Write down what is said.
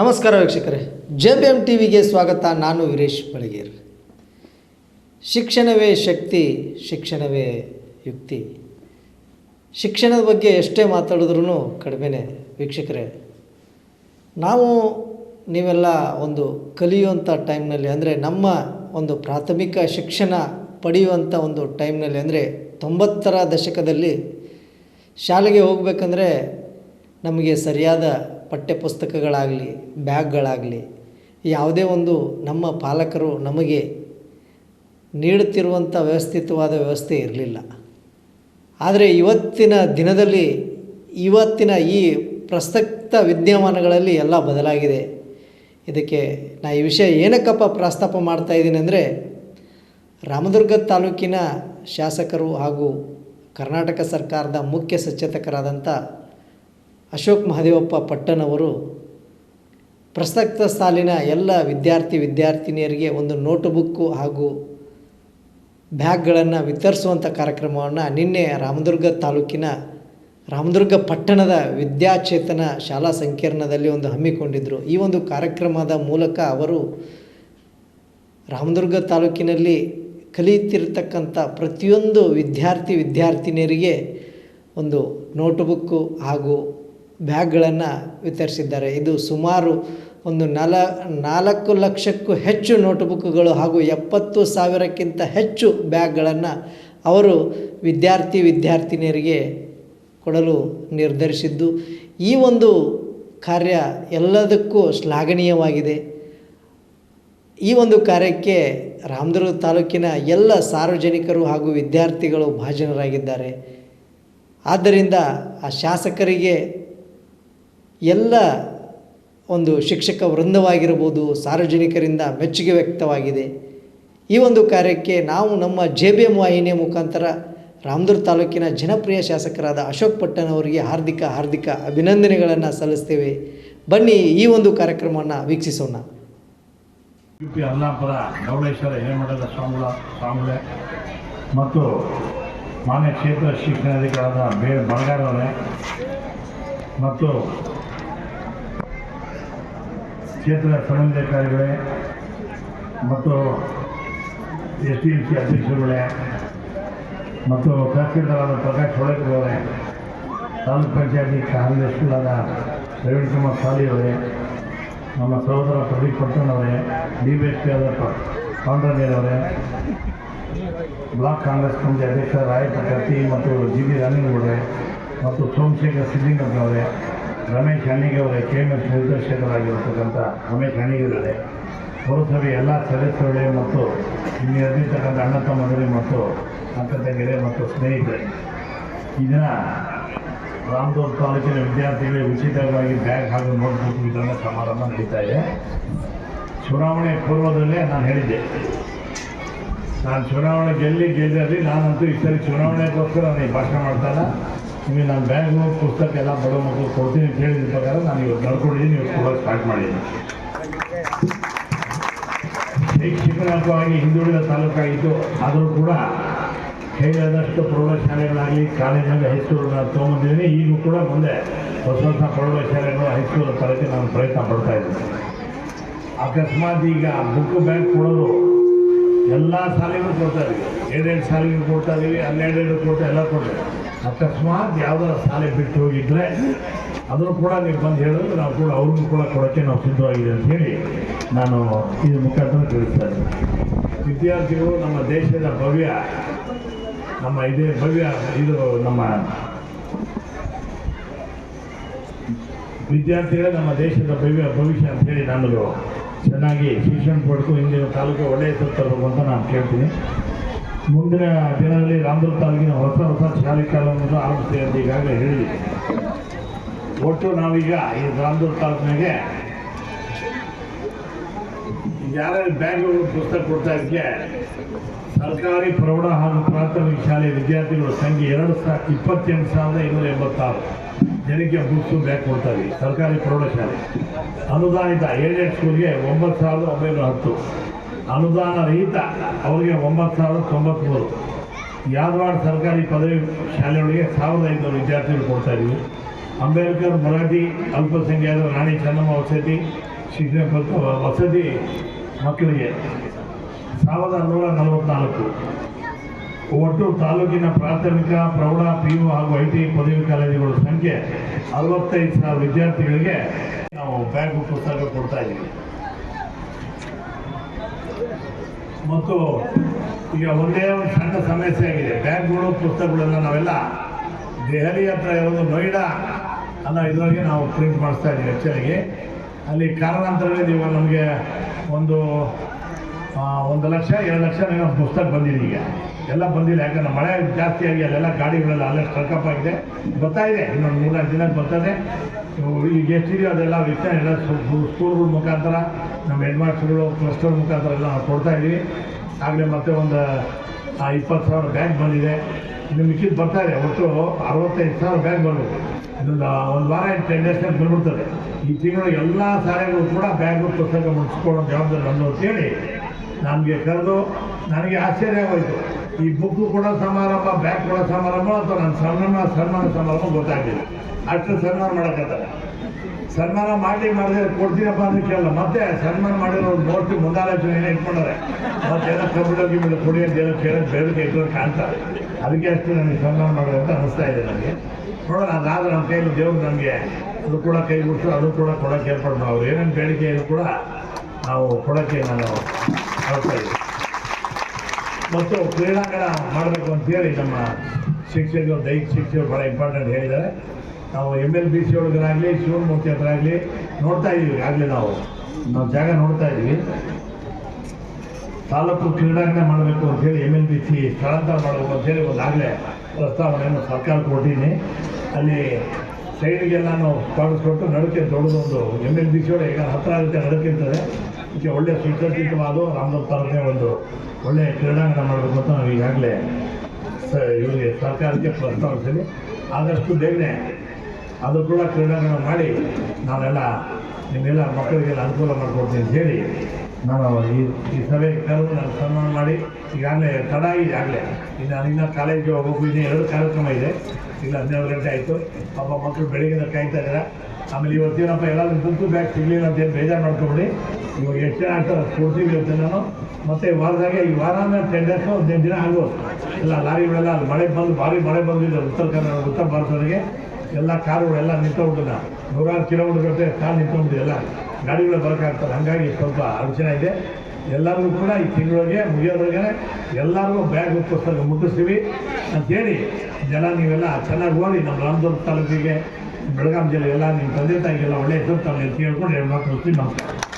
ನಮಸ್ಕಾರ ವೀಕ್ಷಕರೇ. J B M T ವಿಗೆ ಸ್ವಾಗತ. ನಾನು ವೀರೇಶ್ ಬಳಗೇರ್ ಶಿಕ್ಷಣವೇ ಶಕ್ತಿ, ಶಿಕ್ಷಣವೇ ಯುಕ್ತಿ. ಶಿಕ್ಷಣದ ಬಗ್ಗೆ ಎಷ್ಟೇ ಮಾತಾಡಿದ್ರೂ ಕಡಿಮೆನೇ ವೀಕ್ಷಕರೇ. ನಾವು ನೀವೆಲ್ಲ ಒಂದು ಕಲಿಯುವಂಥ ಟೈಮ್ನಲ್ಲಿ ಅಂದರೆ ನಮ್ಮ ಒಂದು ಪ್ರಾಥಮಿಕ ಶಿಕ್ಷಣ ಪಡೆಯುವಂಥ ಒಂದು ಟೈಮ್ನಲ್ಲಿ ಅಂದರೆ ತೊಂಬತ್ತರ ದಶಕದಲ್ಲಿ ಶಾಲೆಗೆ ಹೋಗಬೇಕಂದ್ರೆ ನಮಗೆ ಸರಿಯಾದ ಪಠ್ಯಪುಸ್ತಕಗಳಾಗಲಿ, ಬ್ಯಾಗ್ಗಳಾಗಲಿ, ಯಾವುದೇ ಒಂದು ನಮ್ಮ ಪಾಲಕರು ನಮಗೆ ನೀಡುತ್ತಿರುವಂಥ ವ್ಯವಸ್ಥಿತವಾದ ವ್ಯವಸ್ಥೆ ಇರಲಿಲ್ಲ. ಆದರೆ ಇವತ್ತಿನ ದಿನದಲ್ಲಿ, ಇವತ್ತಿನ ಈ ಪ್ರಸಕ್ತ ವಿದ್ಯಮಾನಗಳಲ್ಲಿ ಎಲ್ಲ ಬದಲಾಗಿದೆ. ಇದಕ್ಕೆ ನಾ ಈ ವಿಷಯ ಏನಕ್ಕಪ್ಪ ಪ್ರಸ್ತಾಪ ಮಾಡ್ತಾ ಇದ್ದೀನಿ ಅಂದರೆ, ರಾಮದುರ್ಗ ತಾಲೂಕಿನ ಶಾಸಕರು ಹಾಗೂ ಕರ್ನಾಟಕ ಸರ್ಕಾರದ ಮುಖ್ಯ ಸಚೇತಕರಾದಂಥ ಅಶೋಕ್ ಮಹದೇವಪ್ಪ ಪಟ್ಟಣವರು ಪ್ರಸಕ್ತ ಸಾಲಿನ ಎಲ್ಲ ವಿದ್ಯಾರ್ಥಿ ವಿದ್ಯಾರ್ಥಿನಿಯರಿಗೆ ಒಂದು ನೋಟು ಬುಕ್ಕು ಹಾಗೂ ಬ್ಯಾಗ್ಗಳನ್ನು ವಿತರಿಸುವಂಥ ಕಾರ್ಯಕ್ರಮವನ್ನು ನಿನ್ನೆ ರಾಮದುರ್ಗ ತಾಲೂಕಿನ ರಾಮದುರ್ಗ ಪಟ್ಟಣದ ವಿದ್ಯಾಚೇತನ ಶಾಲಾ ಸಂಕೀರ್ಣದಲ್ಲಿ ಒಂದು ಹಮ್ಮಿಕೊಂಡಿದ್ದರು ಈ ಒಂದು ಕಾರ್ಯಕ್ರಮದ ಮೂಲಕ ಅವರು ರಾಮದುರ್ಗ ತಾಲೂಕಿನಲ್ಲಿ ಕಲಿಯುತ್ತಿರತಕ್ಕಂಥ ಪ್ರತಿಯೊಂದು ವಿದ್ಯಾರ್ಥಿ ವಿದ್ಯಾರ್ಥಿನಿಯರಿಗೆ ಒಂದು ನೋಟ್ಬುಕ್ಕು ಹಾಗೂ ಬ್ಯಾಗ್ಗಳನ್ನು ವಿತರಿಸಿದ್ದಾರೆ. ಇದು ಸುಮಾರು ಒಂದು ನಲ, ನಾಲ್ಕು ಲಕ್ಷಕ್ಕೂ ಹೆಚ್ಚು ನೋಟ್ಬುಕ್ಗಳು ಹಾಗೂ ಎಪ್ಪತ್ತು ಸಾವಿರಕ್ಕಿಂತ ಹೆಚ್ಚು ಬ್ಯಾಗ್ಗಳನ್ನು ಅವರು ವಿದ್ಯಾರ್ಥಿ ವಿದ್ಯಾರ್ಥಿನಿಯರಿಗೆ ಕೊಡಲು ನಿರ್ಧರಿಸಿದ್ದು. ಈ ಒಂದು ಕಾರ್ಯ ಎಲ್ಲದಕ್ಕೂ ಶ್ಲಾಘನೀಯವಾಗಿದೆ. ಈ ಒಂದು ಕಾರ್ಯಕ್ಕೆ ರಾಮದುರ್ಗ ತಾಲೂಕಿನ ಎಲ್ಲ ಸಾರ್ವಜನಿಕರು ಹಾಗೂ ವಿದ್ಯಾರ್ಥಿಗಳು ಭಾಜನರಾಗಿದ್ದಾರೆ. ಆದ್ದರಿಂದ ಆ ಶಾಸಕರಿಗೆ ಎಲ್ಲ ಒಂದು ಶಿಕ್ಷಕ ವೃಂದವಾಗಿರ್ಬೋದು ಸಾರ್ವಜನಿಕರಿಂದ ಮೆಚ್ಚುಗೆ ವ್ಯಕ್ತವಾಗಿದೆ. ಈ ಒಂದು ಕಾರ್ಯಕ್ಕೆ ನಾವು ನಮ್ಮ ಜೆ ಬಿ ಎಂ ವಾಹಿನಿಯ ಮುಖಾಂತರ ರಾಮದುರ್ ತಾಲೂಕಿನ ಜನಪ್ರಿಯ ಶಾಸಕರಾದ ಅಶೋಕ್ ಪಟ್ಟಣವರಿಗೆ ಹಾರ್ದಿಕ ಹಾರ್ದಿಕ ಅಭಿನಂದನೆಗಳನ್ನು ಸಲ್ಲಿಸ್ತೇವೆ. ಬನ್ನಿ ಈ ಒಂದು ಕಾರ್ಯಕ್ರಮವನ್ನು ವೀಕ್ಷಿಸೋಣ. ಯು ಪಿ ಅಲ್ಲಾಪುರ ಗೌಡೇಶ್ವರ ಹಿರೇಮಠದ ಸ್ವಾಮುಳ ಸ್ವಾಮುಳೆ ಮತ್ತು ಮಾನ್ಯ ಕ್ಷೇತ್ರ ಶಿಕ್ಷಣಾಧಿಕಾರದ ಬೇ ಬಳಗಾರವರೇ ಮತ್ತು ಕ್ಷೇತ್ರ ಸಮನ್ವಯಕಾರಿಗಳೇ ಮತ್ತು ಎಸ್ ಡಿ ಎಂ ಸಿ ಅಧ್ಯಕ್ಷರುಗಳೇ ಮತ್ತು ತಹಸೀಲ್ದಾರಾದ ಪ್ರಕಾಶ್ ಹೊಳಕರವರೇ ತಾಲೂಕ್ ಪಂಚಾಯತಿ ಕಾರ್ಯದರ್ಶಿಗಳಾದ ಪ್ರವೀಣ್ ಕುಮಾರ್ ಸಾಲಿ ಅವರೇ ನಮ್ಮ ಸಹೋದರ ಪ್ರದೀಪ್ ಪಟ್ಟಣ್ ಅವರೇ ಡಿ ಬಿ ಎಸ್ ಪಿ ಆದ ಪಾಂಡ್ರನೇರವರೇ ಬ್ಲಾಕ್ ಕಾಂಗ್ರೆಸ್ ಕಮಿಟಿ ಅಧ್ಯಕ್ಷ ರಾಯಪ್ಪ ಕತ್ತಿ ಮತ್ತು ಜಿ ಬಿ ರಾಮಲಿಂಗೌಡರೇ ಮತ್ತು ಸೋಮಶೇಖರ್ ಸಿದ್ದಿಂಗಪ್ಪನವರೇ ರಮೇಶ್ ಹಣ್ಣಿಗೆ ಅವರ ಕೆ ನಿರ್ದೇಶಕರಾಗಿರ್ತಕ್ಕಂಥ ರಮೇಶ್ ಹಣ್ಣಿಗೆ ಪುರಸಭೆ ಎಲ್ಲ ಸದಸ್ಯರುಗಳೇ ಮತ್ತು ಇಲ್ಲಿ ಇರತಕ್ಕಂಥ ಅಣ್ಣ ತಮ್ಮಂದಿರೇ ಮತ್ತು ಅಕ್ಕ ತಂಗಿರೇ ಮತ್ತು ಸ್ನೇಹಿತರೆ, ಈ ದಿನ ರಾಮದೂರ್ ತಾಲೂಕಿನ ವಿದ್ಯಾರ್ಥಿಗಳಿಗೆ ಉಚಿತವಾಗಿ ಬ್ಯಾಗ್ ಹಾಗೂ ನೋಟ್ಬುಕ್ ವಿತರಣೆ ಸಮಾರಂಭ ನಡೀತಾ ಇದೆ. ಚುನಾವಣೆ ಪೂರ್ವದಲ್ಲೇ ನಾನು ಹೇಳಿದ್ದೆ. ನಾನು ಚುನಾವಣೆ ಗೆಲ್ಲಿ ಗೆಲ್ಲಲಿ ನಾನಂತೂ ಈ ಸರಿ ಚುನಾವಣೆಗೋಸ್ಕರ ನಾನು ಭಾಷಣ ಮಾಡ್ತಾ ಇಲ್ಲ. ನಿಮಗೆ ನಾನು ಬ್ಯಾಗು ಪುಸ್ತಕ ಎಲ್ಲ ಬಡೋ ಮಕ್ಕಳು ಕೊಡ್ತೀನಿ ಅಂತ ಹೇಳಿದ ಪ್ರಕಾರ ನಾನು ಇವತ್ತು ನಡ್ಕೊಂಡಿದ್ದೀನಿ ನೀವು ಕೊಡೋಕೆ ಸ್ಟಾರ್ಟ್ ಮಾಡಿದ್ದೀನಿ ಶೈಕ್ಷಣಿಕವಾಗಿ ಹಿಂದುಳಿದ ತಾಲೂಕಾಗಿತ್ತು ಆದರೂ ಕೂಡ ಹೇಳಿದಷ್ಟು ಪ್ರೌಢಶಾಲೆಗಳಾಗಲಿ ಕಾಲೇಜಲ್ಲಿ ಹೈಸ್ಕೂಲ್ಗಳನ್ನ ತೊಗೊಂಡಿದ್ದೀನಿ ಈಗೂ ಕೂಡ ಮುಂದೆ ಹೊಸ ಹೊಸ ಪ್ರೌಢಶಾಲೆಗಳು ಹೈಸ್ಕೂಲ್ ತರಕ್ಕೆ ನಾನು ಪ್ರಯತ್ನ ಪಡ್ತಾ ಇದ್ದೀನಿ. ಅಕಸ್ಮಾತ್ ಈಗ ಬುಕ್ ಬ್ಯಾಗ್ ಕೊಡೋದು ಎಲ್ಲ ಶಾಲೆಗಳು ಕೊಡ್ತಾ ಇದ್ದೀವಿ. ಎರಡೆರಡು ಶಾಲೆಗಳು ಕೊಡ್ತಾ ಹನ್ನೆರಡು ಹನ್ನೆರಡೆರಡು ಕೊಡ್ತಾ ಎಲ್ಲ ಕೊಡ್ತಾರೆ ಅಕಸ್ಮಾತ್ ಯಾವ್ದಾರು ಶಾಲೆ ಬಿಟ್ಟು ಹೋಗಿದ್ರೆ ಅದನ್ನು ಕೂಡ ನೀವು ಬಂದು ಹೇಳಿದ್ರೆ ನಾವು ಕೂಡ ಅವ್ರಿಗೂ ಕೂಡ ಕೊಡೋಕ್ಕೆ ನಾವು ಸಿದ್ಧವಾಗಿದೆ ಅಂತ ಹೇಳಿ ನಾನು ಇದ್ರ ಮುಖಾಂತರ ತಿಳಿಸ್ತಾ ಇದ್ದೀನಿ. ವಿದ್ಯಾರ್ಥಿಗಳು ನಮ್ಮ ದೇಶದ ಭವ್ಯ, ನಮ್ಮ ಇದೇ ಭವ್ಯ, ಇದು ನಮ್ಮ ವಿದ್ಯಾರ್ಥಿಗಳೇ ನಮ್ಮ ದೇಶದ ಭವ್ಯ ಭವಿಷ್ಯ ಅಂತ ಹೇಳಿ ನಾನು ಚೆನ್ನಾಗಿ ಶಿಕ್ಷಣ ಪಡೆದು ಹಿಂದಿನ ತಾಲೂಕು ಒಳ್ಳೆಯ ಹೆಸರು ತರಬೇಕು ಅಂತ ನಾನು ಕೇಳ್ತೀನಿ. ಮುಂದಿನ ದಿನದಲ್ಲಿ ರಾಮದುರ್ಗ ತಾಲೂಕಿನ ಹೊಸ ಹೊಸ ಶಾಲೆ ಕಾಲವನ್ನು ಆರಂಭಿಸ್ತೀವಿ ಅಂತ ಈಗಾಗಲೇ ಹೇಳಿ ಒಟ್ಟು ನಾವೀಗ ಈ ರಾಮದುರ್ಗ ತಾಲೂಕಿನಾಗೆ ಯಾರ್ಯಾರು ಬ್ಯಾಂಕ್ಗಳು ಪುಸ್ತಕ ಕೊಡ್ತಾ ಇದಕ್ಕೆ ಸರ್ಕಾರಿ ಪ್ರೌಢ ಹಾಗೂ ಪ್ರಾಥಮಿಕ ಶಾಲೆ ವಿದ್ಯಾರ್ಥಿಗಳ ಸಂಖ್ಯೆ ಎರಡು ಸಾ ಇಪ್ಪತ್ತೆಂಟು ಸಾವಿರದ ಇನ್ನೂರ ಎಂಬತ್ತಾರು ಜನಕ್ಕೆ ಬುಕ್ಸು ಬ್ಯಾಗ್ ಕೊಡ್ತಾ ಇದ್ದೀವಿ ಸರ್ಕಾರಿ ಪ್ರೌಢಶಾಲೆ ಅನುದಾನಿತ ಏಡೆಡ್ ಸ್ಕೂಲ್ಗೆ ಒಂಬತ್ತು ಸಾವಿರದ ಒಂಬೈನೂರ ಹತ್ತು. ಅನುದಾನ ರಹಿತ, ಅವರಿಗೆ ಒಂಬತ್ತು ಸಾವಿರದ ತೊಂಬತ್ತ್ಮೂರು ಯಾದವಾಡ ಸರ್ಕಾರಿ ಪದವಿ ಶಾಲೆಗಳಿಗೆ ಸಾವಿರದ ಐನೂರು ವಿದ್ಯಾರ್ಥಿಗಳು ಕೊಡ್ತಾ ಇದ್ದೀವಿ ಅಂಬೇಡ್ಕರ್ ಮರಾಠಿ ಅಲ್ಪಸಂಖ್ಯಾತ ರಾಣಿ ಚೆನ್ನಮ್ಮ ವಸತಿ, ಶಿಕ್ಷಣ ವಸತಿ ಮಕ್ಕಳಿಗೆ ಸಾವಿರದ ನೂರ ನಲವತ್ನಾಲ್ಕು. ಒಟ್ಟು ತಾಲೂಕಿನ ಪ್ರಾಥಮಿಕ, ಪ್ರೌಢ ಪಿ ಯು ಹಾಗೂ ಐ ಟಿ ಪದವಿ ಕಾಲೇಜುಗಳ ಸಂಖ್ಯೆ ಅರವತ್ತೈದು ಸಾವಿರ ವಿದ್ಯಾರ್ಥಿಗಳಿಗೆ ನಾವು ಬ್ಯಾಗ್ ಪುಸ್ತಕ ಕೊಡ್ತಾ ಇದ್ದೀವಿ. ಮತ್ತು ಈಗ ಒಂದೇ ಒಂದು ಸಣ್ಣ ಸಮಸ್ಯೆ ಆಗಿದೆ. ಬ್ಯಾಗ್ಗಳು ಪುಸ್ತಕಗಳನ್ನು ನಾವೆಲ್ಲ ದೆಹಲಿ ಹತ್ರ ಇರೋದು ನೋಯ್ಡಾ ಅಲ್ಲ ಇದರೊಳಗೆ ನಾವು ಪ್ರಿಂಟ್ ಮಾಡಿಸ್ತಾ ಇದ್ದೀವಿ ಹೆಚ್ಚಾಗಿ. ಅಲ್ಲಿ ಕಾರಣಾಂತರದಲ್ಲಿ ಇವಾಗ ನಮಗೆ ಒಂದು ಒಂದು ಲಕ್ಷ, ಎರಡು ಲಕ್ಷ ಒಂದು ಪುಸ್ತಕ ಬಂದಿದೆ ಈಗ. ಎಲ್ಲ ಬಂದಿಲ್ಲ. ಯಾಕಂದ್ರೆ ಮಳೆ ಜಾಸ್ತಿ ಆಗಿ ಅಲ್ಲೆಲ್ಲ ಗಾಡಿಗಳೆಲ್ಲ ಅಲ್ಲೇ ಸ್ಟ್ರಕಪ್ ಆಗಿದೆ ಬರ್ತಾ ಇನ್ನೊಂದು ಮೂರ್ನಾಲ್ಕು ದಿನ ಬರ್ತದೆ. ಈಗ ಎಷ್ಟಿದೆಯೋ ಅದೆಲ್ಲ ವಿಷಯ ಎಲ್ಲ ಸ್ಕೂಲ್ಗಳ ಮುಖಾಂತರ, ನಮ್ಮ ಹೆಡ್ ಮಾಸ್ಟರ್ಗಳು ಕ್ಲಸ್ಟರ್ ಮುಖಾಂತರ ಎಲ್ಲ ನಾವು ಕೊಡ್ತಾ ಇದ್ದೀವಿ. ಆಗಲೇ ಮತ್ತೆ ಒಂದು ಇಪ್ಪತ್ತು ಸಾವಿರ ಬ್ಯಾಗ್ ಬಂದಿದೆ. ಇನ್ನು ಮಿಕ್ಕಿದ್ದು ಬರ್ತಾ ಇದೆ. ಒಟ್ಟು ಅರವತ್ತೈದು ಸಾವಿರ ಬ್ಯಾಗ್ ಬರಬೇಕು ಇದೊಂದು ಒಂದು ವಾರ ಟೆನ್ ಡೇಸ್ನಲ್ಲಿ ಬಂದ್ಬಿಡ್ತದೆ. ಈ ತಿಂಗಳು ಎಲ್ಲ ಶಾಲೆಗಳು ಕೂಡ ಬ್ಯಾಗು ಪುಸ್ತಕ ಮುಗಿಸ್ಕೊಳ್ಳೋ ಜವಾಬ್ದಾರಿ ನಮ್ಮದು ಅಂತೇಳಿ ನಮಗೆ ಕರೆದು ನನಗೆ ಆಶ್ಚರ್ಯ ಆಗೋಯ್ತು. ಈ ಬುಕ್ಕು ಕೊಡೋ ಸಮಾರಂಭ, ಬ್ಯಾಗ್ ಕೊಡೋ ಸಮಾರಂಭ ಅಥವಾ ನನ್ನ ಸನ್ಮಾನ ಸನ್ಮಾನ ಸಮಾರಂಭ ಗೊತ್ತಾಗ್ತಿಲ್ಲ ಅಷ್ಟು ಸನ್ಮಾನ ಮಾಡೋಕ್ಕತ್ತಾರೆ ಸನ್ಮಾನ ಮಾಡಿ ಮಾಡಿದ್ರೆ ಕೊಡ್ತೀನಪ್ಪ ಅಂತ ಕೇಳಲ್ಲ. ಮತ್ತೆ ಸನ್ಮಾನ ಮಾಡಿರೋ ಒಂದು ಮೋಸ್ಟ್ಲಿ ಮುಂದಾಲೋಚನೆ ಏನೇ ಇಟ್ಕೊಂಡಾರೆ ಮತ್ತೆ ಏನೋ ಕಬ್ಬಿಣ ಗಿಬ್ಬಿಣ ಕೊಡಿ ಅಂತ ಏನೋ ಕೇಳೋದು ಬೇಡಿಕೆ ಇಟ್ಕೊಂಡು ಕಾಣ್ತಾರೆ ಅದಕ್ಕೆ ಅಷ್ಟು ನನಗೆ ಸನ್ಮಾನ ಮಾಡೋದು ಅಂತ ಅನಿಸ್ತಾ ಇದೆ ನನಗೆ. ನೋಡೋಣ, ಅದಾದ್ರೆ ನಮ್ಮ ಕೈಯಲ್ಲಿ ದೇವ್ರು ನಮಗೆ ಅದು ಕೂಡ ಕೈ ಬಿಟ್ಟು ಅದು ಕೂಡ ಕೊಡೋಕ್ಕೆ ಏರ್ಪಾಡು. ಮಾಡೋರು ಏನೇನು ಬೇಡಿಕೆ ಇದು ಕೂಡ ನಾವು ಕೊಡೋಕ್ಕೆ ನಾನು ಹೇಳ್ತಾ ಇದ್ದೀನಿ. ಮತ್ತು ಕ್ರೀಡಾಂಗಣ ಮಾಡಬೇಕು ಅಂತೇಳಿ ನಮ್ಮ ಶಿಕ್ಷಕರು, ದೈಹಿಕ ಶಿಕ್ಷಕರು ಭಾಳ ಇಂಪಾರ್ಟೆಂಟ್ ಹೇಳಿದ್ದಾರೆ. ನಾವು ಎಂ ಎಲ್ ಬಿ ಸಿ ಒಳಗರಾಗಲಿ, ಶಿವಮೂರ್ತಿ ಹತ್ರ ಆಗಲಿ ನೋಡ್ತಾ ಇದ್ದೀವಿ ಆಗಲಿ ನಾವು. ನಾವು ಜಾಗ ನೋಡ್ತಾ ಇದ್ದೀವಿ ತಾಲೂಕು ಕ್ರೀಡಾಂಗಣ ಮಾಡಬೇಕು ಅಂತೇಳಿ ಎಂ ಎಲ್ ಬಿ ಸಿ ಸ್ಥಳಾಂತರ ಮಾಡಬೇಕು ಒಂದು ಆಗಲೇ ಪ್ರಸ್ತಾವನೆಯನ್ನು ಸರ್ಕಾರ ಕೊಟ್ಟಿದ್ದೀನಿ. ಅಲ್ಲಿ ಸೈಡ್ಗೆಲ್ಲಾನು ಕಾಣಿಸ್ಕೊಟ್ಟು ನಡಕೆ ದೊಡ್ಡದೊಂದು ಎಂ ಎಲ್ ಬಿ ಸಿ ಒಳಗೆ ಈಗ ಹತ್ತಿರ ಆಗುತ್ತೆ ನಡಕಿರ್ತದೆ ಇದಕ್ಕೆ ಒಳ್ಳೆಯ ಸುಸಜ್ಜಿತವಾದ ರಾಮದಾಸ್ ತಾಲೂಕಿನ ಒಂದು ಒಳ್ಳೆಯ ಕ್ರೀಡಾಂಗಣ ಮಾಡಬೇಕು ಅಂತ ನಾವು ಈಗಾಗಲೇ ಸ, ಇವರಿಗೆ ಸರ್ಕಾರಕ್ಕೆ ಪ್ರಸ್ತಾವಿಸಿದೆ ಆದಷ್ಟು ಬೇಗನೆ ಅದು ಕೂಡ ಕ್ರೀಡಾಂಗಣ ಮಾಡಿ ನಾವೆಲ್ಲ ನಿಮ್ಮೆಲ್ಲ ಮಕ್ಕಳಿಗೆಲ್ಲ ಅನುಕೂಲ ಮಾಡಿಕೊಡ್ತೀನಿ ಅಂತ ಹೇಳಿ ನಾನು ಈ ಈ ಸಭೆ ಕರೆದು ನಾನು ಸನ್ಮಾನ ಮಾಡಿ ಈಗಾಗಲೇ ತಡ ಆಗಲೇ. ಇನ್ನು, ಇನ್ನೂ ಕಾಲೇಜಿಗೆ ಹೋಗಬೇಕು ಇನ್ನೂ ಎರಡು ಕಾರ್ಯಕ್ರಮ ಇದೆ. ಈಗ ಹನ್ನೆರಡು ಗಂಟೆ ಆಯಿತು. ಪಾಪ ಮಕ್ಕಳು ಬೆಳಿಗ್ಗೆ ಕಾಯ್ತಾ ಇದ್ದಾರೆ ಆಮೇಲೆ ಇವತ್ತೇನಪ್ಪ ಎಲ್ಲರೂ ದುಡ್ಡು ಬ್ಯಾಗ್ ಸಿಗಲಿಲ್ಲ ಅಂತ ಏನು ಬೇಜಾರು ಮಾಡ್ಕೊಬಿಡಿ. ಇವಾಗ ಎಷ್ಟು ಜನ ಆಗ್ತಾರೆ ಕೊಡ್ತೀವಿ ಅಂತ ನಾನು. ಮತ್ತೆ ವಾರದಾಗೆ, ಈ ವಾರ ಟೆಂಡರ್ಸ್ ಡೇಸ್ ಹದಿನೈದು ದಿನ ಆಗ್ಬೋದು ಎಲ್ಲ ಲಾರಿಗಳೆಲ್ಲ, ಅಲ್ಲಿ ಮಳೆ ಬಂದು, ಭಾರಿ ಮಳೆ ಬಂದಿದೆ ಉತ್ತರ ಕನ್ನಡ ಉತ್ತರ ಭಾರತದವರಿಗೆ. ಎಲ್ಲ ಕಾರುಗಳೆಲ್ಲ ನಿಂತೋಗ್ಬಿಟ್ಟಿದೆ ನೂರಾರು ಕಿಲೋಮೀಟರ್ ಗಟ್ಟಲೆ ಕಾರ್ ನಿಂತ್ಕೊಂಡ್ಬಿಟ್ಟಿದೆ ಎಲ್ಲ. ಗಾಡಿಗಳು ಬರೋಕ್ಕಾಗ್ತದೆ ಹಾಗಾಗಿ ಸ್ವಲ್ಪ ಅಡಚಣೆ ಇದೆ. ಎಲ್ಲರಿಗೂ ಕೂಡ ಈ ತಿಂಗಳೊಳಗೆ ಮುಗಿಯೋದ್ರಾಗೆ ಎಲ್ಲರಿಗೂ ಬ್ಯಾಗ್ ಪುಸ್ತಕ ಮುಟ್ಟಿಸ್ತೀವಿ. ಅಂತೇಳಿ ಜನ ನೀವೆಲ್ಲ ಚೆನ್ನಾಗಿ ಓದಿ, ನಮ್ಮ ರಾಮದುರ್ಗ ತಾಲೂಕಿಗೆ, ಬೆಳಗಾಂ ಜಿಲ್ಲೆ ಎಲ್ಲ ನಿಮ್ಮ ತಂದೆ ತಾಯಿಗೆಲ್ಲ ಒಳ್ಳೆಯ ಹೆಸರು ಕೇಳ್ಕೊಂಡು ಎರಡು ಮಾತು ಮುಗಿಸ್ತೀನಿ ನಮಸ್ಕಾರ.